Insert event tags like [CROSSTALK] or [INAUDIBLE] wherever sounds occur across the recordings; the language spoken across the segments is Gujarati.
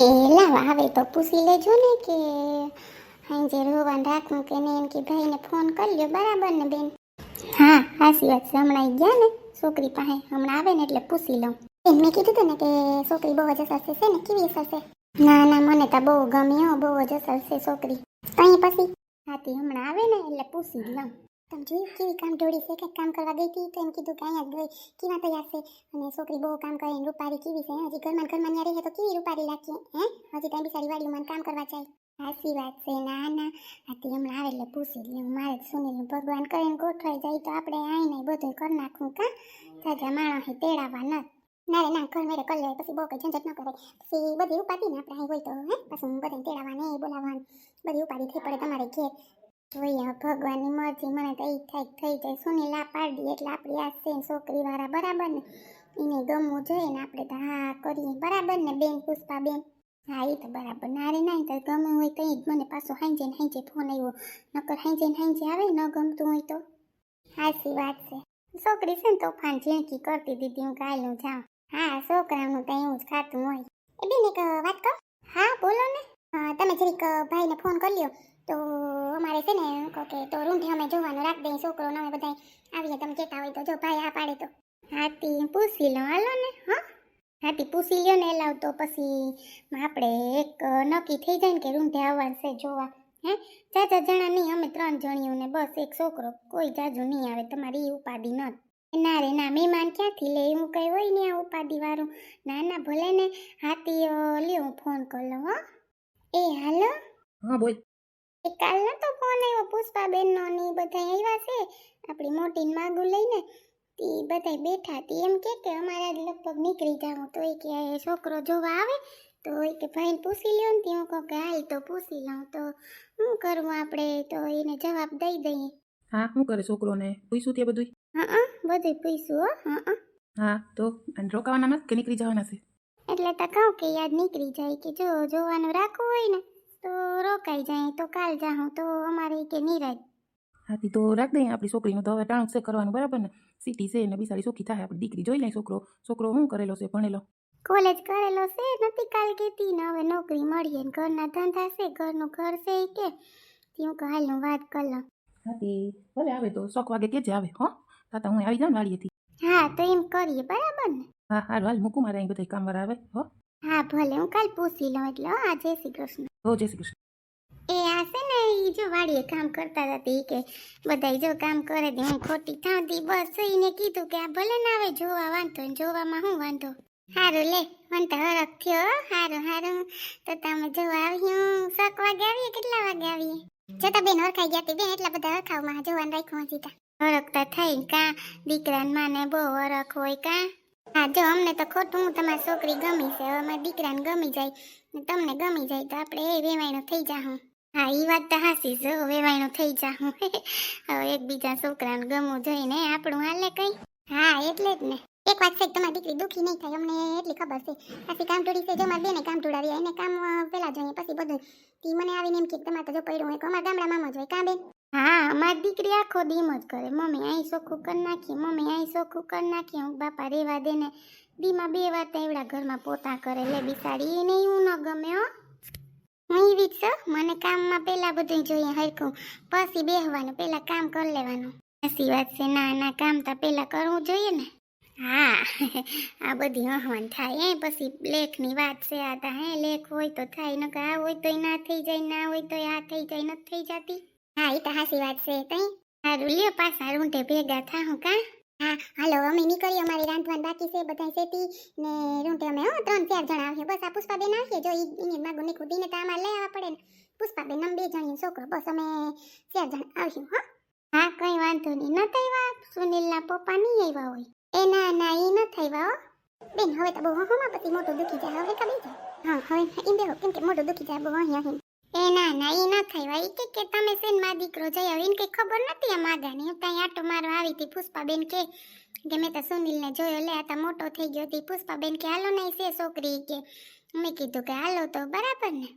એ લાવ આવે તો પૂછી લેજો ને કે હાંજે રોવાન રાખું કે નહીં એમ કે ભાઈને ફોન કરી લ્યો બરાબર ને બેન? હા હાસી વાત છે, હમણાં ગયા ને છોકરી પાસે, હમણાં આવે ને એટલે પૂછી લઉં. એમ મેં કીધું હતું ને કે છોકરી બહુ જ અસર છે ને? કેવી અસર ના ના, મને તો બહુ ગમ્યો, બહુ જ અસર છે છોકરી. અહીં પછી? હાથી હમણાં આવે ને એટલે પૂછી લઉં. તમે કેવી કામ ઢોળી છે કે કામ કરવા ગઈ હતી તો એમ કીધું કે અહીંયા ગઈ કેવા તૈયાર છે? અને છોકરી બહુ કામ કરે ને રૂપારી કેવી છે હજી ઘરમાં ઘરમાં રહે તો કેવી રૂપારી રાખીએ હે? હજી ત્યાં બિચારી વાડીમાં કામ કરવા જાય. સાચી વાત છે, ના ના. આથી હમણાં આવે એટલે પૂછી લઉં મારે સુનિલ ભગવાન કરીને ગોઠવાઈ જાય તો આપણે આવીને બધું કરી નાખું, કા? જાજા માણસે તેડાવા ન. ના ના ઘર મેરે કરી લે પછી બહુ કઈ ઝંઝટ ન કરે પછી બધી ઉપાડી ને આપણે અહીં હોય તો, હે? પછી હું બધાને તેડાવા ને બોલાવવાનું બધી ઉપાડી થઈ પડે તમારે ઘેર. જોઈએ. ભગવાનની મરજી, મને તો એ થાય, થઈ જાય. સુની લા પાડી એટલે આપણી આ છે છોકરી વાળા બરાબર ને? એને ગમવું જોઈએ ને આપણે તો હા કરીએ. બરાબર ને બેન, પુષ્પા બેન? હા એ તો બરાબર. ના રે, ના તો ગમવું હોય તો જ. મને પાછો હાંજે ને હાંજે ફોન આવ્યો નકર હાંજે ને હાંજે આવે ન ગમતું હોય તો? હાચી વાત છે. છોકરી છે ને તોફાન ઝીણકી કરતી દીધી, હું કાલનું જાઉં. હા, છોકરાનું તો એવું જ ખાતું હોય. એ બેન, એક વાત કહો? હા, બોલો ને. તમે જરીક ભાઈને ફોન કરી લ્યો તો અમારે છે ને કહો કે તો રૂંઢે અમે જોવાનું રાખ દઈએ છોકરો ને અમે બધા આવીએ, તમે કહેતા હોય તો જો ભાઈ આ પાડે તો. હાથી પૂછી લો, હાલો ને, હા. હાથી પૂછી લ્યો ને, એલાવ તો પછી આપણે એક નક્કી થઈ જાય ને કે રૂમથી આવવાનું છે, જોવા. હે? ચાચા જણા નહીં, અમે ત્રણ જણીઓ ને બસ એક છોકરો. કોઈ જાજુ નહીં આવે, તમારી એ ઉપાધિ ન ના રે, ના, મહેમાન ક્યાંથી લે? એવું કઈ હોય ને આ ઉપાધિ વાળું. ના ના, ભલે ને હાથી લ્યો ફોન કરી, હો. એ, હાલો. હા, બોલ. એ કાલનો તો ફોન આવ્યો પુષ્પાબેનનો ને ઈ બધા આવ્યા છે. આપણી મોટી માગું લઈને તે બધા બેઠા તી. એમ કે કે અમારે લગભગ નીકળી જાઉં. તો એ કે છોકરો જોવા આવે તો એ કે ભાઈને પૂછી લ્યો ને તી. હું કહું કે હાલ તો પૂછી લઉં. તો શું કરવું આપણે તો એને જવાબ દઈ દઈએ. હા શું કરે છોકરોને? પૂછ્યું તે બધું હા બધું પૂછ્યું હો. હા હા. તો રોકાવાના નથી કે નીકળી જવાના છે? એટલે તો કહું કે યાદ નીકળી જાય કે જો જોવાનું રાખવું હોય ને તો રોકાઈ જાય તો કાલ જાઉં તો અમારે કે નિરાજ હાથી તો રાખ દઈએ આપણી છોકરીનું તો હવે ટાણું છે કરવાનું બરાબર ને? સિટી છે ને બિસાડી સુખી થાય આપણી દીકરી જોઈ લે છોકરો. છોકરો શું કરેલો છે ભણેલો? કોલેજ કરેલો છે નથી કાલ કીધી ને હવે નોકરી મળીએ ને ઘરના ધંધા છે ઘરનું ઘર છે કે. ત્યાં કે હાલ વાત કરી હાથી ભલે આવે તો શોખ વાગે કેજે આવે હો? તાતા હું આવી જાઉં વાળીએથી હા તો એમ કરીએ બરાબર ને? હા હાલ હાલ મૂકું મારે અહીં બધા વાર આવે હો? હા ભલે હું કાલ પૂછી લઉં એટલે હા જય શ્રી કૃષ્ણ. હો જય શ્રી કૃષ્ણ. એ આ છે ને એ જો વાડીએ કામ કરતા હતા કે બધાય જો કામ કરે તે હું ખોટી થાતી, બસ એને કીધું કે આ ભલે ના આવે જોવા વાંધો ને જોવામાં હું વાંધો? સારું લે, મને તો હરખ થયો સારું હારું તો તમે જોવા આવ્યું સાત વાગે આવીએ, કેટલા વાગે આવીએ? જતા બેન હરખાઈ ગયા બેન, એટલા બધા હરખાવમાં જોવાનું રાખ્યું હજી તા. હરખતા થઈ કા દીકરા માને બહુ હરખ હોય કા? હા, જો અમને તો ખોટું તમારી છોકરી ગમી છે અમારા દીકરાને ગમી જાય, ને તમને ગમી જાય, તો આપણે એ વેવાયણો થઈ જાહું. હા એ વાત તો હાસી જો વેવાયણો થઈ જાહું. [LAUGHS] એકબીજા છોકરાને ગમવું જોઈને આપણું હાલે કઈ. હા, એટલે જ ને. એક વાત છે તમારી દીકરી દુઃખી નહીં થાય, અમને એટલી ખબર છે. પછી કામ તોડી છે, જો મારે બેને કામ ઢોળાવી એને કામ પહેલાં જોઈએ, પછી બધું. તી મને આવીને એમ કે, તમારે તો જો પડ્યું હોય, અમારા ગામડામાં જ હોય, કાં બેન? હા, અમારી દીકરી આખો દીમ જ કરે. મમ્મી, અહીં ચોખ્ખું કરી નાખીએ મમ્મી, અહીં ચોખ્ખું કરી નાખીએ હું બાપા રેવા દે ને દીમાં બે વાર તેવડા ઘરમાં પોતા કરે. લે બિસાડી એને એવું ન ગમે હો. હું એવી જ છું? મને કામમાં પહેલાં બધું જોઈએ, હરખું. પછી બેહવાનું પહેલાં કામ કરી લેવાનું. સાચી વાત છે, ના ના, કામ તો પહેલાં કરવું જોઈએ ને. હા, આ બધી હહવાન થાય. એ પછી લેખની વાત છે, આ તો હે, લેખ હોય તો થાય, નકર આ હોય તોય ના થઈ જાય, ના હોય તોય આ થઈ જાય, નથી થઈ જતી. હા એ તો હાસી વાત છે, તઈ? સારું લ્યો પાછા રૂંઢે ભેગા થાહું, કા? હા, હાલો, અમે નીકળીએ, અમારી રાંધવાનું બાકી છે બધા સેતી ને રૂંટે અમે, હો, ત્રણ, ચાર જણા આવીએ, બસ આ પુષ્પાબેન આવીએ, જો ઈને માગો નીકળું દીને તો આમાં લઈ આવવા પડે ને. પુષ્પાબેન અમે બે જણીએ છોકરો, બસ અમે ચાર જણ આવીશું, હા. હા, કઈ વાંધો નહીં ન થઈવા સુનિલના પપ્પા નહીં આવ્યા હોય. એ ના ના એ ન થઈવા હો. બેન, હવે તો બહુ હોમાં પછી મોટું દુખી જાય, હવે કબી જાય હા, હવે એમ બેહો, કેમ કે મોટું દુખી જાય, બહુ અહીં અહીં એ ના ના એ ન થાય એ કે કે તમે સેનમાં દીકરો જઈ આવ્યો એને કઈ ખબર નથી આ માગાની. હું ત્યાં આટો મારવા આવી હતી. પુષ્પાબેન કે કે મેં તો સુનિલને જોયો. લે, આ તો મોટો થઈ ગયો હતી. પુષ્પાબેન કે, હાલો નહીં છે છોકરી. કે, મેં કીધું કે, હાલો તો, બરાબર ને?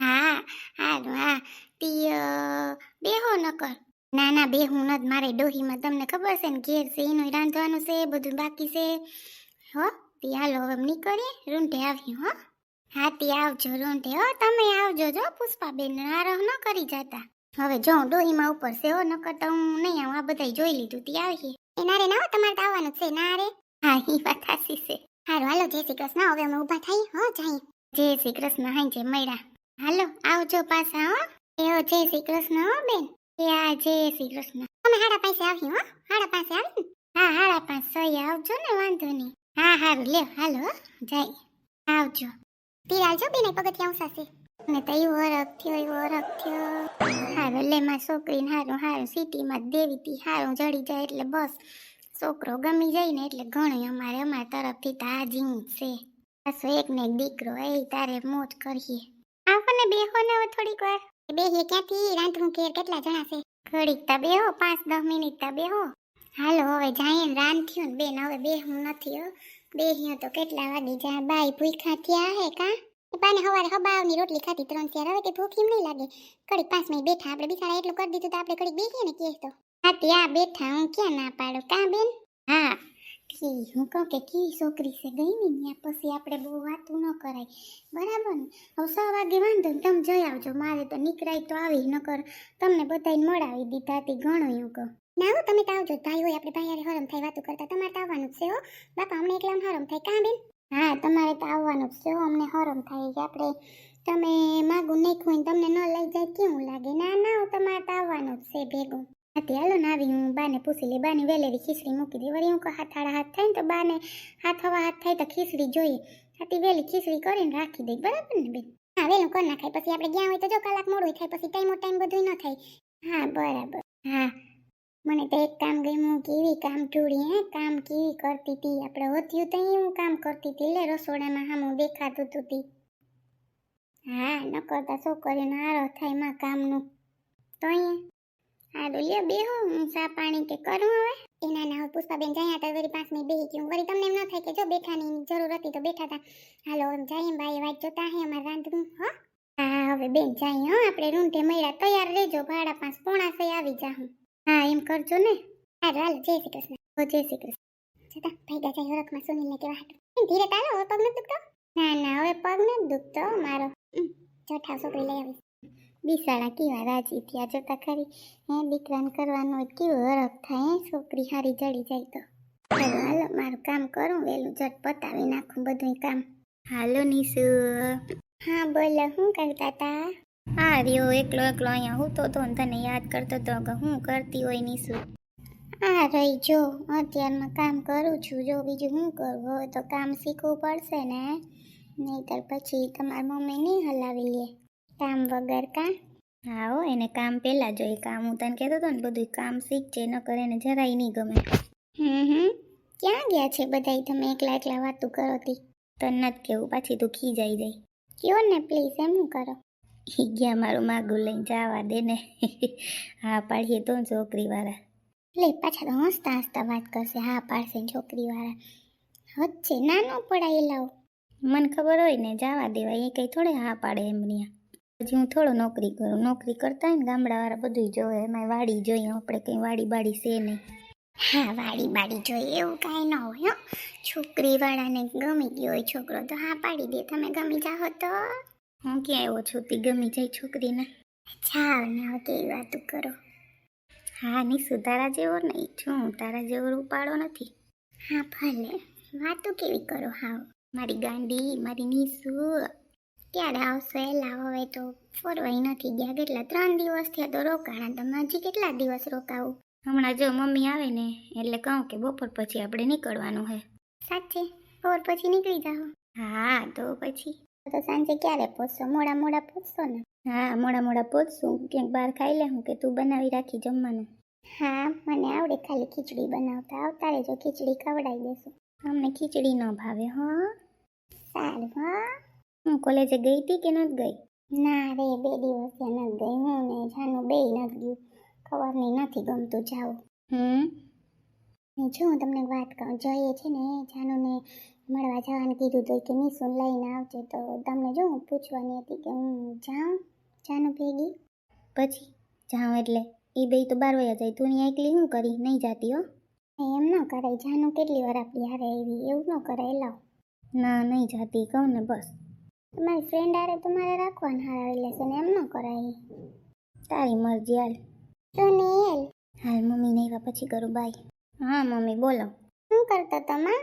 હા, હારું, હા. તી બેહો નકર. ના ના બે હું નથી મારે ડોહીમાં તમને ખબર છે ને, ઘેર છે, એનું રાંધવાનું છે બધું બાકી છે. હો, તી, હાલો, હવે નીકળીએ. રૂંઢે આવ્યું હો. હાથી આવજો રૂંઢે હો તમે આવજો જો પુષ્પાબેન નારહ ન કરી જતા. હવે જો ડોહીમાં ઉપર છે હો નકર તો હું નહીં આવું. આ બધાય જોઈ લીધું તી આવીએ. એ નારે ના તમારે તો આવવાનું છે ના રે હા એ વાત હાસી છે. હારું હાલો જય શ્રી કૃષ્ણ. હવે અમે ઊભા થઈ હો જઈએ. જય શ્રી કૃષ્ણ હાંજે મળ્યા હાલો આવજો પાછા હો. એ હો જય શ્રી કૃષ્ણ હો બેન. એ આ જય શ્રી કૃષ્ણ. તમે હાડા પાસે આવી હો. હાડા પાસે આવી હા હાડા પાસે આવજો ને વાંધો નહીં. હા હારું લ્યો હાલો હો, જય આવજો. તિરાલજો બેને પગથિયા ઉસાશે. ને તો એવો વરખ થયો, એવો વરખ હારું લે માં છોકરીને, હારું હારું, સિટીમાં દેવી તી, હારું જડી જાય એટલે બસ. છોકરો ગમી જાય ને એટલે ઘણું અમારે, અમારા તરફથી તો જીવ છે. પાછો એક ને એક દીકરો, એ તારે મોજ કરીએ. આપણને બેહો ને થોડીક વાર. બેહીએ ક્યાંથી? રાંધવું કેર કેટલા જણા છે? ઘડીક તા બેહો, પાંચ દસ મિનિટ તા બેહો. હાલો, હવે જાય ને રાંધ્યું ને બેન, હવે બેહું નથી, હો. બેહ્યું તો કેટલા વાગે જા, બાઈ ભૂખા થયા હે કા? પાને હવારે હબાવની રોટલી ખાધી ત્રણ ચાર, હવે કે ભૂખ એમ નહીં લાગે. કડીક પાંચ મિનિટ બેઠા, આપણે બિચારા એટલું કરી દીધું તો આપણે કડીક બેસીએ ને કે તો. હા ત્યાં બેઠા, હું ક્યાં ના પાડું, કા બેન? હા. હું કહું કે કી છોકરી છે ગઈ ને ત્યાં પછી આપણે બહુ વાતું ન કરાય. બરાબર ને? હવે સો વાગે વાંધો ને તમે જઈ આવજો, મારે તો નીકળાય તો આવી નકર તમને બધાને મળાવી દીધા હતી, ઘણું એવું કહું. ના હો, તમે તાવ આવજો ભાઈ હોય, આપણે ભાઈ હારે હરમ થાય વાતું કરતા. તમારે તો આવવાનું જ છે હો. બાપા, અમને એકલા હરમ થાય. કાં બેન? હા, તમારે તો આવવાનું જ છે હો. અમને હરમ થાય કે આપણે તમે માગું નાખ્યું તમને ન લઈ જાય કેવું લાગે? ના ના હું, તમારે તો આવવાનું જ છે ભેગું. હાથી હાલો ને આવી હું બાને પૂછી લે બાને વેલેરી ખીચડી મૂકી દે. વળી હું કહું, હાથ હાડા હાથ થાય ને તો બાને હાથ હવા હાથ થાય તો ખીચડી જોઈએ. હાથી વેલી ખીચડી કરીને રાખી દઈ બરાબર ને બેન? હા, વેલું કરી નાખાય. પછી આપણે ગયા હોય તો જો કલાક મોડું થાય. પછી ટાઈમો ટાઈમ બધું ન થાય. હા, બરાબર. હા. મને તો એક કામ ગમ્યું કેવી કામ ટૂડી, હે? કામ કેવી કરતી હતી આપણે હોત્યું તો હું કામ કરતી હતી લે રસોડામાં હામું દેખાતું તું તી. હા ન કરતા છોકરીનો આરો થાયમાં કામનું. તો અહીંયા? હારું લ્યો બેહો, હું સા પાણી કે કરું હવે? એના ના પુષ્પાબેન જાય તો વળી પાંચ મિનિટ બેહી ગયું. વળી તમને એમ ન થાય કે જો બેઠાની જરૂર હતી તો બેઠા હતા હાલો એમ ભાઈ વાત જોતા હે અમારે રાંધવું હો? હા, હવે બેન જાય, હો. આપણે રૂંઢે મળ્યા, તૈયાર રહેજો. ભાડા પાંચ પોણા સે આવી જા હું. હા એમ કરજો ને. હા હાલ જય શ્રી કૃષ્ણ. હો જય શ્રી કૃષ્ણ. છતાં ભાઈ જાય હરખમાં સુનિલને કેવા હાટું. ધીરે તાલો હવે પગ નથી દુખતો? ના ના હવે પગ નથી દુખતો મારો. ચોથા છોકરી લઈ આવી. બિસાડા કેવા રાજી થયા જોતા ખરી. હે દીકરાને કરવાનું કેવો હરખ થાય હે છોકરી હારી જડી જાય તો. હાલો મારું કામ કરું વેલું ઝટ પતાવી નાખું બધું કામ. હાલો નિશુ. હા બોલો હું કરતા તા? હા રહ્યો એકલો એકલો અહીંયા હું તો તો ને તને યાદ કરતો તો કે હું કરતી હોય નીસુ હા રહી જો અત્યારમાં કામ કરું છું જો બીજું શું કરું હવે તો કામ શીખવું પડશે ને? નહીતર પછી તમારી મમ્મી નહીં હલાવી લે કામ વગર કામ હા હો એને કામ પહેલાં જોઈએ કામ હું તને કહેતો હતો ને બધું કામ શીખજે ન કરે એને જરાય નહીં ગમે. હમ હમ ક્યાં ગયા છે બધાય તમે એકલા એકલા વાતું કરો તી? તને નથી કેવું પાછી તું ખી જાય. કયો ને પ્લીઝ એમ કરો? ઈ ગયા, મારું માગું લઈને જવા દે ને. હા, પાડીએ તો છોકરીવાળા. લે, પાછા તો હસતા હસતા વાત કરશે. હા, પાડશે છોકરીવાળા. હচ্ছে ના ન પડાય લાવ. મને ખબર હોય ને, જવા દેવાય એ કંઈ થોડે હા પાડે એમની હજી હું થોડો નોકરી કરું. નોકરી કરતા હોય ને ગામડાવાળા બધું જોવે. એમાં વાડી જોઈએ. આપણે કંઈ વાડી બાડી છે નહીં. હા, વાડી બાડી જોઈએ. એવું કાંઈ ન હોય છોકરીવાળાને ગમી ગયો હોય છોકરો તો હા પાડી દે. તમે ગમી જાઓ તો. હું ક્યાં એવો છું? તી ગમી જાય છોકરીને. જાઓ ને કેવી વાતું કરો. હા, નહીં તારા જેવો નહીં. છું હું તારા જેવો રૂપાળો નથી. હા, ભલે. વાતો કેવી કરો? હાવ. મારી ગાંડી, મારી નીસુ. ક્યારે આવશો? એલા હવે તો. ફરવાય નથી ગયા. કેટલા? ત્રણ દિવસ થયા તો રોકાણા. તમે હજી કેટલા દિવસ રોકાવું? હમણાં જો મમ્મી આવે ને, એટલે કહું કે બપોર પછી આપણે નીકળવાનું હે. સાચે? બપોર પછી નીકળી જાઓ. હા, તો પછી. તો સાંજે ક્યારે પહોંચશો મોડા મોડા પહોંચશો ને. હા મોડા મોડા પહોંચશું ક્યાંક બહાર ખાઈ લે હું કે તું બનાવી રાખી જમવાનું? હા મને આવડે ખાલી ખીચડી બનાવતા. આવતા રહેજો ખીચડી ખવડાવી દેશું. અમને ખીચડી ન ભાવે હ. સારું હા. હું કોલેજે ગઈ હતી કે નથી ગઈ? ના રે બે દિવસ નથી ગઈ. હું ને જાનું બે નથી ગયું. ખબર નહીં નથી ગમતું જાવું. હમ? જો હું તમને વાત કહું. જઈએ છે ને જાનુને મળવા જવાનું કીધું તો કે નિશુન લઈને આવજે. તો તમને જો હું પૂછવાની હતી કે હું જાઉં? જાનુ ભેગી? પછી? જાઉં એટલે? એ બે તો બાર વાગ્યા જાય. તું એકલી શું કરી? નહીં જાતી હો? એમ ન કરાય. જાનુ કેટલી વાર આપણી હારે આવી? એવું ન કરાય. લાવ. ના નહીં જાતી. કહું ને બસ. તમારી ફ્રેન્ડ આરે તમારે રાખવાનું હારા રિલેશન એમ ન કરાય. તારી મરજી હાલ. સુનિલ હાલ. મમ્મી નહીં પછી કરું. બાય હા મમ્મી બોલો શું કરતો તમા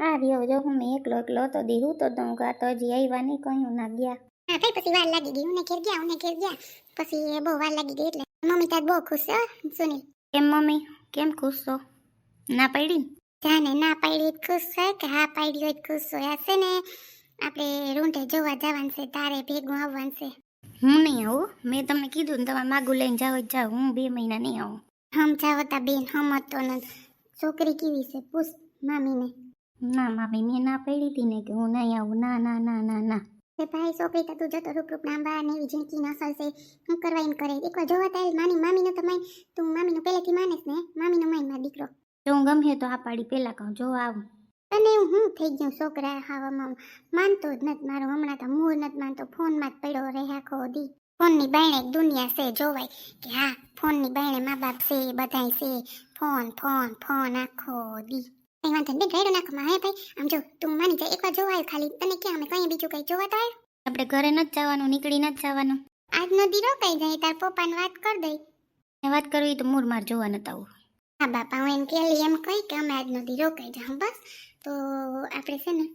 આ રહ્યો જો હું એકલો એકલો હતો દી હું તો હું કા તો હજી આવ્યા નહીં કહ્યું ના ગયા હા કઈ પછી વાર લાગી ગઈ ઉને ઘેર ગયા ઉને ઘેર ગયા પછી એ બહુ વાર લાગી ગઈ એટલે મમ્મી તાર બહુ ખુશ છે હો, સુનિલ કેમ મમ્મી કેમ ખુશ છો ના પડી જાને ના પાડી હોય તો ખુશ છે કે હા પાડી હોય તો ખુશ હોય આ છે ને આપણે રૂંઢે જોવા જવાનું છે તારે ભેગું આવવાનું છે હું નહીં આવું મેં તમને કીધું ને તમારે માગું લઈને જાઓ જ જાઓ હું બે મહિના નહીં આવું હમ જાવતા બેન હમતો ન છોકરી કેવી છે? પૂછ મામીને. ના મામી મેં ના પડી હતી ને કે હું નહીં આવું. ના ના ના ના ના. એ ભાઈ છોકરી તો તું જતો રૂપ રૂપ લાંબા ને એવી જિંદગી છે હું કરવા એમ કરે. એકવાર જોવા તારે માની. મામીનો તો માન તું મામીનો પહેલેથી માને ને મામીનો માન મારો દીકરો. જો હું ગમે તો આ પાડી પહેલા કહું. જો આવું. અને હું થઈ ગયો છોકરા હાવામાં? માનતો જ નથી મારો. હમણાં તો મૂળ નથી માનતો. ફોનમાં જ પડ્યો રહે આખો દી. ફોનની બાયણે દુનિયા છે જોવાય કે હા ફોનની બાયણે મા બાપ છે બધાય છે. ફોન ફોન ફોન આખો દી. કઈ વાંધો નહીં રેડો નાખમાં હે ભાઈ. આમ જો તું માની જા એકવાર જોવા આવ્યો ખાલી. તને ક્યાં અમે કઈ બીજું કઈ જોવા તો આવ્યો આપણે ઘરે નથી જવાનું નીકળી નથી જવાનું. આજનો દી કઈ જાય તાર પપ્પાને વાત કરી દઈ. વાત કરવી તો મૂળ માર જોવા નતા આવું. હા બાપા હું એમ કેલી એમ કહી કે અમે આજનો દીરો કઈ જાઉં બસ. તો આપણે છે ને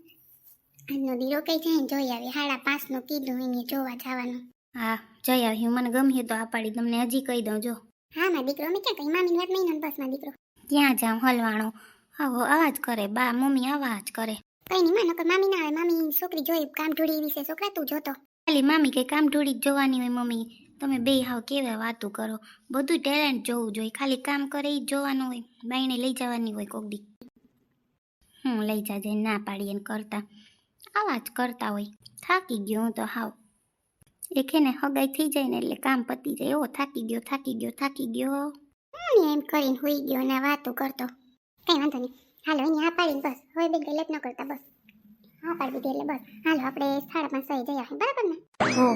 આજનો દીરો કઈ જાય ને જોઈ આવી સાડા પાંચનું કીધું એને જોવા જવાનું. હા જઈ આવી મને ગમ્યું તો આ પાડી તમને હજી કહી દઉં જો. હા માં દીકરો મેં ક્યાં કઈ? મામીની વાત નહીં બસમાં દીકરો. ક્યાં જાઉં હલવાણો? આવો આવા જ કરે બા મમ્મી અવાજ કરે. કઈ નહીં માં નકર મામી ના આવે. મામી છોકરી જોઈ કામ ઢોળી વિશે છોકરા તું જોતો. ખાલી મામી કઈ કામ ઢોળી જ જોવાની હોય મમ્મી. તમે બે હાવ કેવા વાતું કરો. બધું ટેલેન્ટ જોવું જોઈએ. ખાલી કામ કરે એ જ જોવાનું હોય. બાઈને લઈ જવાની હોય કોક દી. હું લઈ જાજે ના પાડી એને કરતા. આવા જ કરતા હોય. થાકી ગયો હું તો હાવ. એક ને હગાઈ થઈ જાય ને એટલે કામ પતી જાય. એવો થાકી ગયો થાકી ગયો થાકી ગયો. એમ કરીને હોઈ ગયો ને વાતો કરતો. કઈ વાંધો નહીં. હાલો અહીં આ પાડીને બસ. હવે બે ગલત ન કરતા બસ. હા પાડી દીધી એટલે બસ. હાલો આપણે સાડા પાંચ વાગે જઈએ બરાબર ને? હો